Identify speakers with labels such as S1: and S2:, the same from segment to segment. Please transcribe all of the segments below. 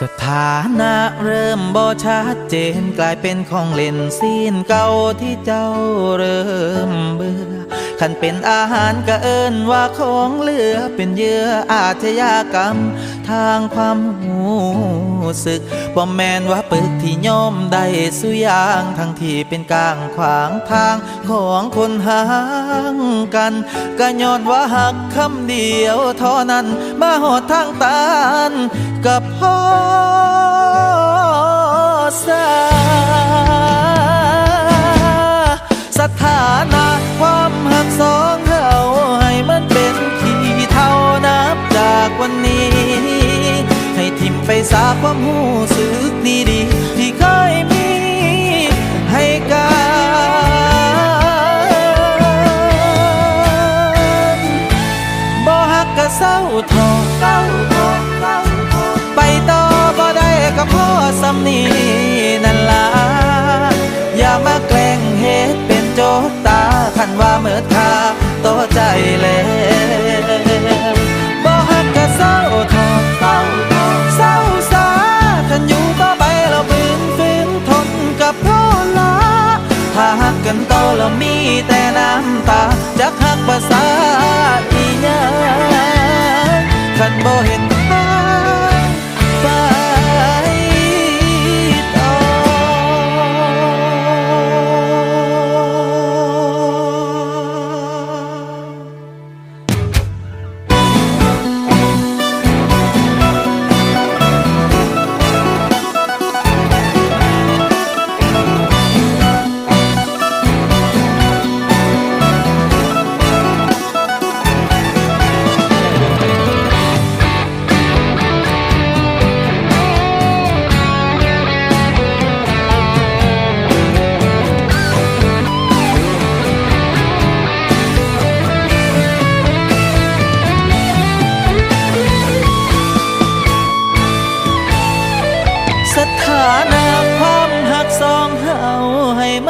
S1: สถานะเริ่มบ่ชัดเจนกลายเป็นของเล่นซีนเก่าที่เจ้าเริ่มเบื่อ ขันเป็นอาหารก็เอินว่าของเหลือเป็นเยื่ออาชญากรรม ทางความหูสึกบ่แมนว่าปึกที่ย่อมได้สุยางทั้งที่เป็นกลางขวางทางของคนห่างกันก็ย้อนว่าหักคำเดียวเท่านั้นมาหอดทางตานกับพ่อสา วันนี้ ให้ทิมไปสาความหูสึกดีๆที่เคยมีให้กันบ่ฮักก็เศร้าทอเศร้าทอเศร้าทอไปต่อบ่ได้ก็พอสำนีนั่นล่ะอย่ามาแกล้งเฮ็ดเป็นโจตาคันว่าเมิดค่าต่อใจแล้ว จักหักภาษา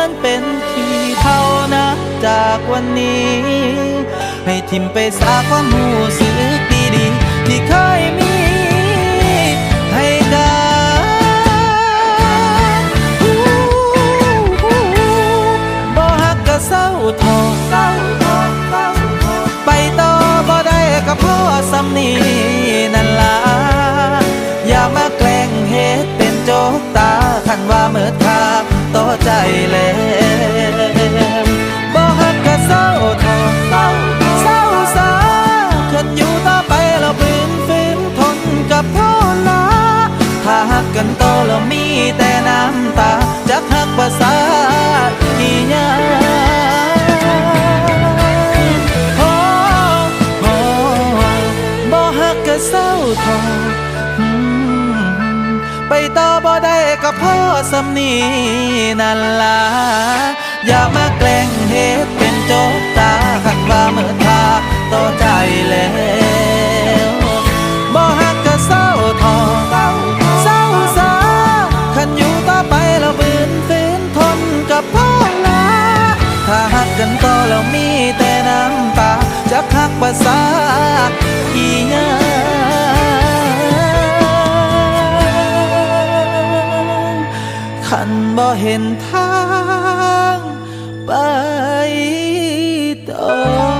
S1: ให้นเป็นที่เท่านับจากวันนี้ ให้ทิมไปสาความหูสึกดีๆที่เคยมีให้กันบ่ฮักก็เศร้าทอเศร้าทอเศร้าทอไปต่อบ่ได้ก็พอสำนีนั่นล่ะอย่ามาแกล้งเฮ็ดเป็นโจกตาคันว่าเมิดค่าต่อใจแล้ว ได้ก็พ่อสำนีนั่นล่ะอย่ามาแกล้งเฮ็ดเป็นโจกตาคันว่าเมื่อทาต่อใจแล้วบ่ฮักก็เศร้าทอเศร้าเศร้าสาคันอยู่ต่อไปแล้วบืนฝืนทนกับพ่อลาถ้าฮักกันต่อแล้วมี เห็นทางไปต่อ